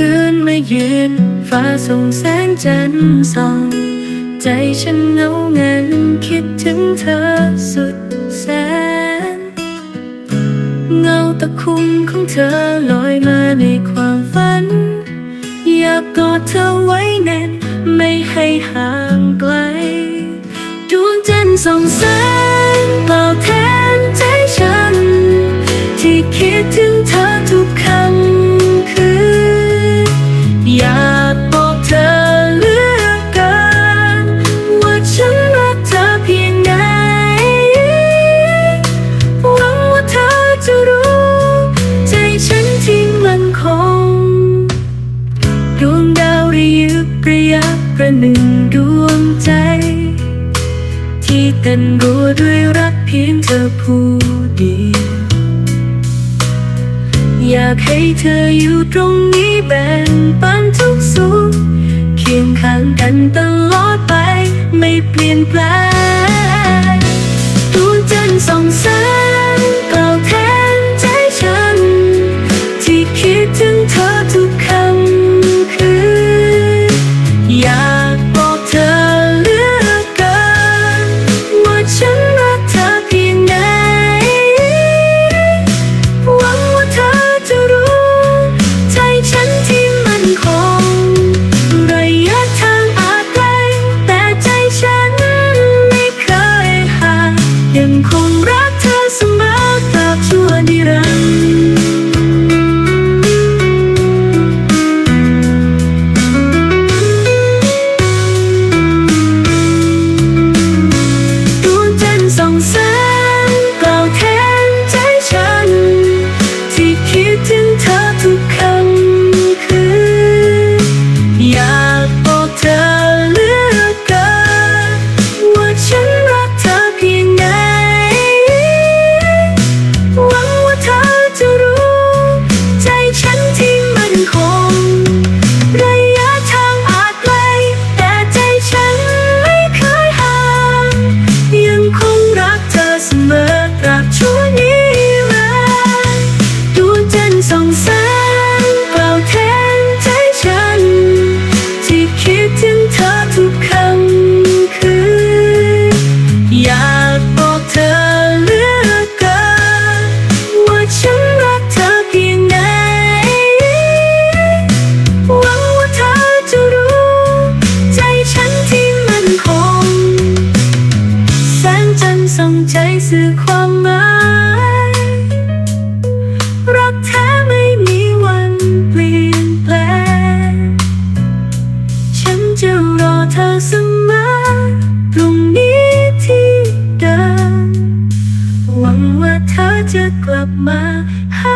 คืนมายืนฟ้าส่งแสงจันทร์ส่อง ใจฉันเหงาเงินคิดถึงเธอสุดแสน เงาตะคุ่มของเธอลอยมาในความฝัน อยากกอดเธอไว้แน่น ไม่ให้ห่างไกลดวงจันทร์ส่องแสง หนึ่งดวงใจ ที่เต้นรัวด้วยรักเพียงเธอผู้เดียวอยากให้เธออยู่ตรงนี้แบ่งปันทุกสุขเคียงข้างกันตลอดไปไม่เปลี่ยนแปลง ส่งใจสื่อความหมาย รักแท้ไม่มีวันเปลี่ยนแปลง ฉันจะรอเธอเสมอตรงนี้ที่เดิมหวังว่าเธอจะกลับมาหา